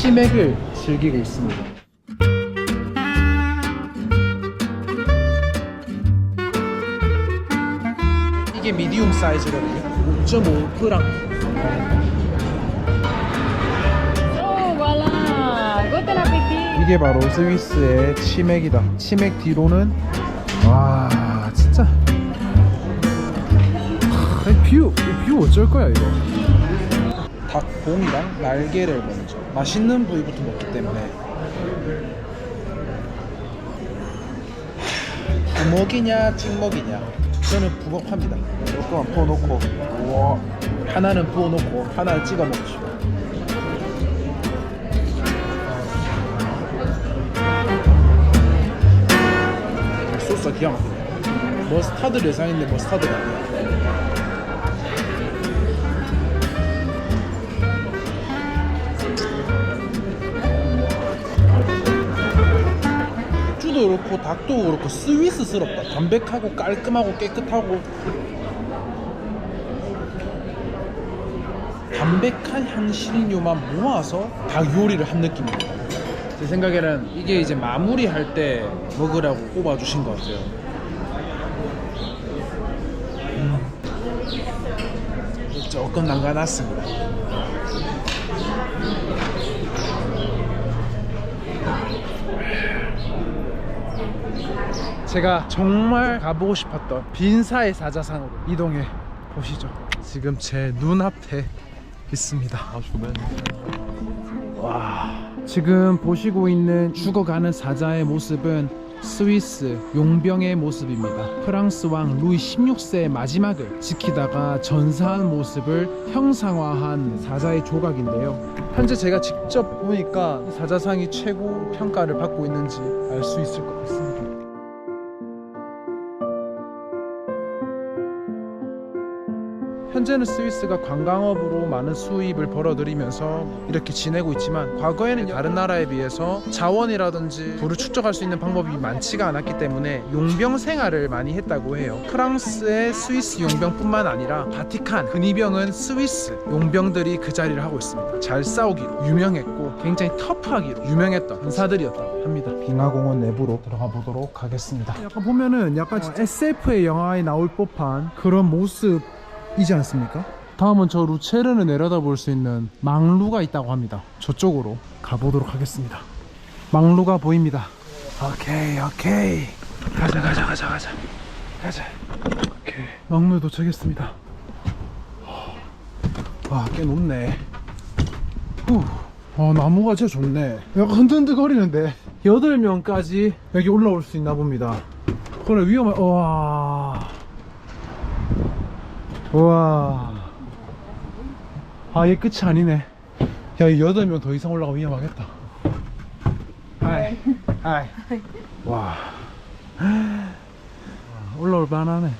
치맥을 즐기고 있습니다. 이게 미디움 사이즈거든요. 5.5g. Oh, voilà. Good appétit. 이게 바로 스위스의 치맥이다. 치맥 뒤로는 와 진짜 하, 이 뷰, 이뷰 어쩔 거야 이거. 닭봉이랑 날개를 먼저 맛있는 부위부터 먹기 때문에. 하, 부먹이냐 찍먹이냐? 저는 부먹합니다. 조금만 부어놓고. 우와. 하나는 부어놓고 하나는 찍어 먹죠. 소스가 기가 막히네 머스타드 예상인데 머스타드가 아니야 쭈도 그렇고 닭도 그렇고 스위스스럽다 담백하고 깔끔하고 깨끗하고 담백한 향신료만 모아서 닭 요리를 한 느낌입니다 제 생각에는 이게 이제 마무리할 때 먹으라고 꼽아주신 것 같아요. 음. 조금 남겨놨습니다. 제가 정말 가보고 싶었던 빈사의 사자상으로 이동해 보시죠. 지금 제 눈앞에 있습니다. 와. 지금 보시고 있는 죽어가는 사자의 모습은 스위스 용병의 모습입니다. 프랑스 왕 루이 16세의 마지막을 지키다가 전사한 모습을 형상화한 사자의 조각인데요. 현재 제가 직접 보니까 이 사자상이 최고 평가를 받고 있는지 알 수 있을 것 같습니다. 현재는 스위스가 관광업으로 많은 수입을 벌어들이면서 이렇게 지내고 있지만 과거에는 다른 나라에 비해서 자원이라든지 부를 축적할 수 있는 방법이 많지가 않았기 때문에 용병 생활을 많이 했다고 해요. 프랑스의 스위스 용병뿐만 아니라 바티칸, 근위병은 스위스 용병들이 그 자리를 하고 있습니다. 잘 싸우기로 유명했고 굉장히 터프하기로 유명했던 군사들이었다고 합니다. 빙하공원 내부로 들어가 보도록 하겠습니다. 약간 보면은 약간 SF의 영화에 나올 법한 그런 모습 이지 않습니까? 다음은 저 루체르를 내려다 볼 수 있는 망루가 있다고 합니다. 저쪽으로 가보도록 하겠습니다. 망루가 보입니다. 오케이, 오케이. 가자, 가자, 가자, 가자. 가자. 오케이. 망루에 도착했습니다. 와, 꽤 높네. 후. 어, 나무가 진짜 좋네. 약간 흔들흔들거리는데. 8명까지 여기 올라올 수 있나 봅니다. 그래, 위험해. 와. 우와. 아 이게 끝이 아니네. 야이 여덟 명더 이상 올라가면 위험하겠다. 아이 아이. 와. 아, 올라올 만하네.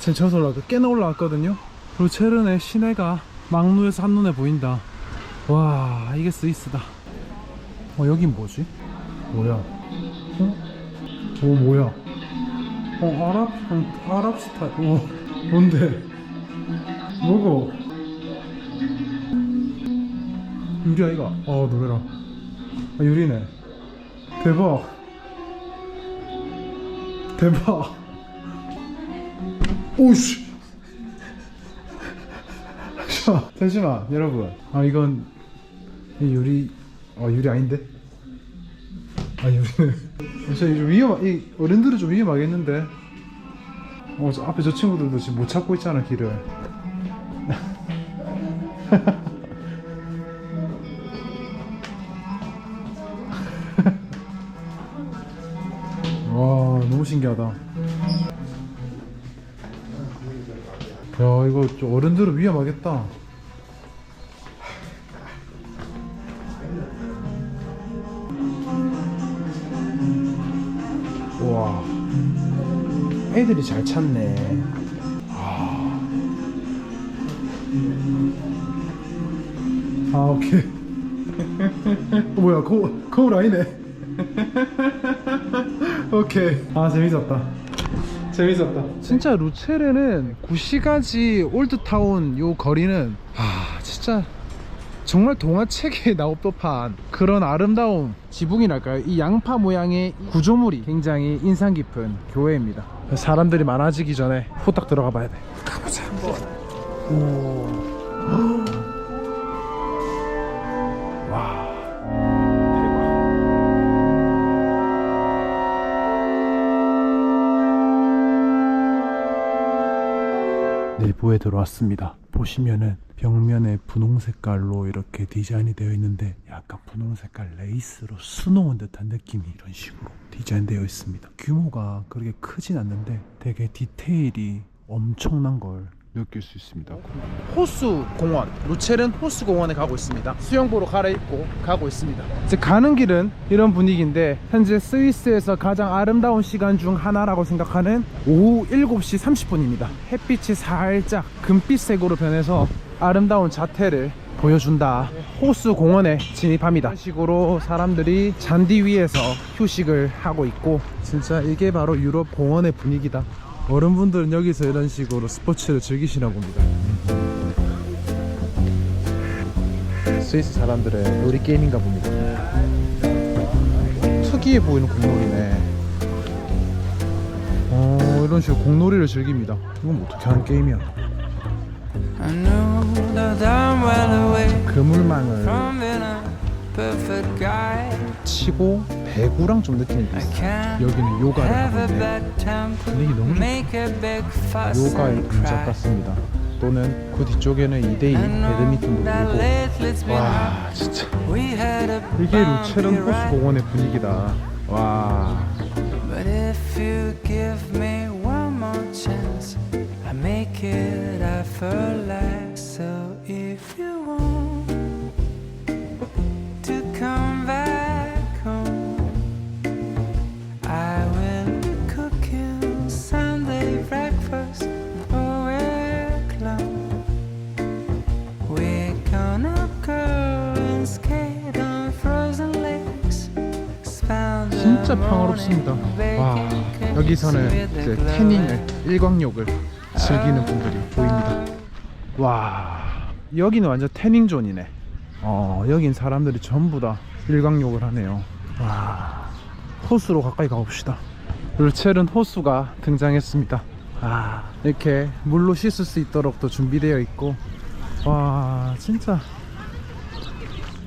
지금 저서 올라가 꽤나 올라왔거든요. 그리고 체르네 시내가 막루에서 한눈에 보인다. 와 이게 스위스다. 어 여긴 뭐지? 뭐야? 어? 오 뭐야? 어 아랍 어, 아랍 스타일. 어 뭔데? 뭐고? 유리 아이가? 어 놀래라. 아 유리네. 대박. 대박. 오씨! 자 잠시만 여러분. 아 이건 이 유리 아 유리 아닌데? 아 유리네. 저좀 위험 이 어른들은 좀 위험하겠는데 어, 저 앞에 저 친구들도 지금 못 찾고 있잖아 길을. 와 너무 신기하다. 야 이거 좀 어른들은 위험하겠다 애들이 잘 찾네. 아, 아 오케이. 어, 뭐야, 거, 거울 아니네. 오케이. 아, 재밌었다. 재밌었다. 진짜 루체르는 구시가지 올드타운 요 거리는 아, 진짜 정말 동화책에 나올 법한 그런 아름다운 지붕이랄까요 이 양파 모양의 구조물이 굉장히 인상 깊은 교회입니다 사람들이 많아지기 전에 후딱 들어가 봐야 돼 가보자 오. 내부에 들어왔습니다. 보시면은 벽면에 분홍 색깔로 이렇게 디자인이 되어 있는데 약간 분홍 색깔 레이스로 수놓은 듯한 느낌이 이런 식으로 디자인되어 있습니다. 규모가 그렇게 크진 않는데 되게 디테일이 엄청난 걸 느낄 수 있습니다. 호수 공원, 루체른 호수 공원에 가고 있습니다. 수영복으로 갈아입고 가고 있습니다. 이제 가는 길은 이런 분위기인데 현재 스위스에서 가장 아름다운 시간 중 하나라고 생각하는 오후 7시 30분입니다. 햇빛이 살짝 금빛색으로 변해서 아름다운 자태를 보여준다. 호수 공원에 진입합니다. 이런 식으로 사람들이 잔디 위에서 휴식을 하고 있고 진짜 이게 바로 유럽 공원의 분위기다. 어른분들은 여기서 이런 식으로 스포츠를 즐기시나 봅니다. 스위스 사람들의 놀이 게임인가 봅니다. 특이해 보이는 공놀이네. 어, 이런 식으로 공놀이를 즐깁니다. 이건 뭐 어떻게 하는 게임이야? 그물망을. 치고 배구랑 좀 느낌이 I 비슷해. can't 여기는 요가를 temper, 분위기 너무 fuss 요가의 동작. 같습니다. 또는 그 뒤쪽에는 2대2 I know 배드민턴도 been 와 진짜 이게 루체른 호수 공원의 분위기다. 와 make it effortless. So if you want 진짜 평화롭습니다. morning 와 여기서는 이제 태닝을 일광욕을 즐기는 분들이 보입니다. 와 여기는 완전 태닝 존이네. 어 여긴 사람들이 전부 다 일광욕을 하네요. 와 호수로 가까이 가봅시다. 룰체른 호수가 등장했습니다. 아 이렇게 물로 씻을 수 있도록 또 준비되어 있고 와 진짜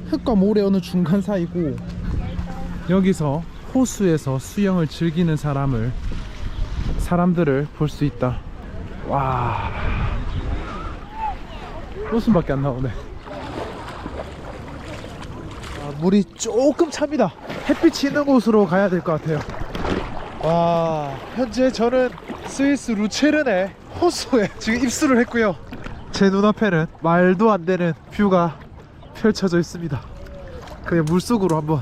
흙과 모래 어느 중간 사이고 여기서 호수에서 수영을 즐기는 사람을 사람들을 볼 수 있다. 와 웃음밖에 안 나오네. 아, 물이 조금 찹니다. 햇빛이 있는 곳으로 가야 될 것 같아요. 와 현재 저는 스위스 루체른의 호수에 지금 입수를 했고요. 제 눈앞에는 말도 안 되는 뷰가 펼쳐져 있습니다. 그냥 물속으로 한번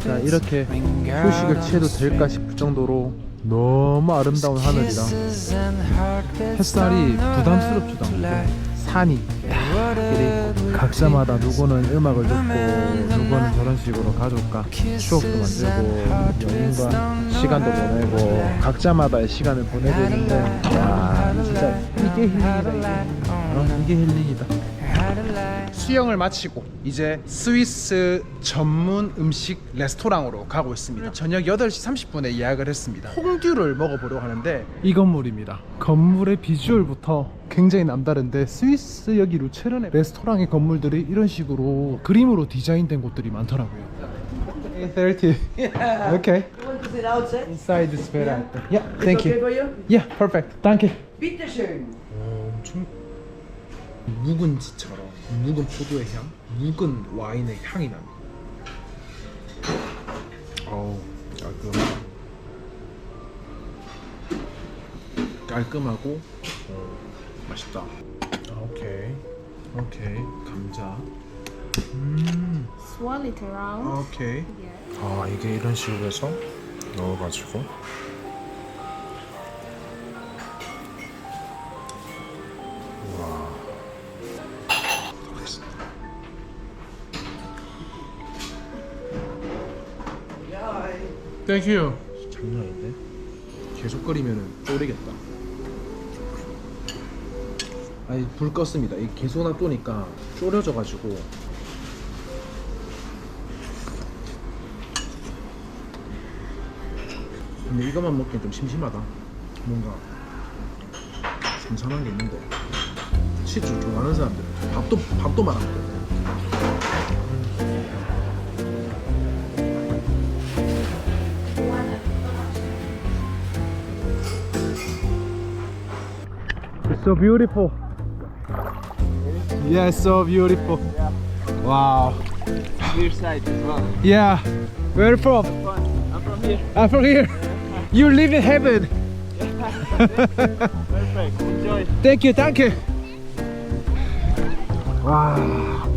그러니까 이렇게 휴식을 취해도 될까. 싶을 정도로 너무 아름다운 하늘이라 햇살이 부담스럽지도 않고 산이 딱 이래 각자마다 누구는 음악을 듣고 누구는 저런 식으로 가족과 추억도 만들고 연인과 시간도 보내고 각자마다의 시간을 보내고 있는데 와 진짜 이게 힐링이다 이게. 어, 이게 힐링이다 수영을 마치고 이제 스위스 전문 음식 레스토랑으로 가고 있습니다. 저녁 8시 30분에 예약을 했습니다. 홍듀를 먹어보려고 하는데 이 건물입니다. 건물의 비주얼부터 굉장히 남다른데 스위스 여기 루체른의 레스토랑의 건물들이 이런 식으로 그림으로 디자인된 곳들이 많더라고요. 30. Okay. Want to sit outside? Inside is better. Yeah, thank okay you. for you? Yeah, perfect. Thank you. Bitteschön. 엄청 묵은지처럼 묵은 포도의 향, 묵은 와인의 향이 납니다. 어우, 깔끔하다. 깔끔하고 어, 맛있다. 아, 오케이, 오케이 감자. 음, Swirl it around. 오케이. Yeah. 아 이게 이런 식으로 해서 넣어가지고. 땡큐. 장난 아닌데? 계속 끓이면 졸이겠다. 아니 불 껐습니다. 이 계속 놔두니까 졸여져가지고 근데 이것만 먹기엔 좀 심심하다. 뭔가 삼삼한 게 있는데 시주 좋아하는 사람들 밥도 밥도 말하거든. So beautiful. Yeah, so beautiful. Wow. Your side as well. Yeah. Where from? I'm from here. I'm from here. You live in heaven. Perfect. Enjoy. Thank you, thank you. 와,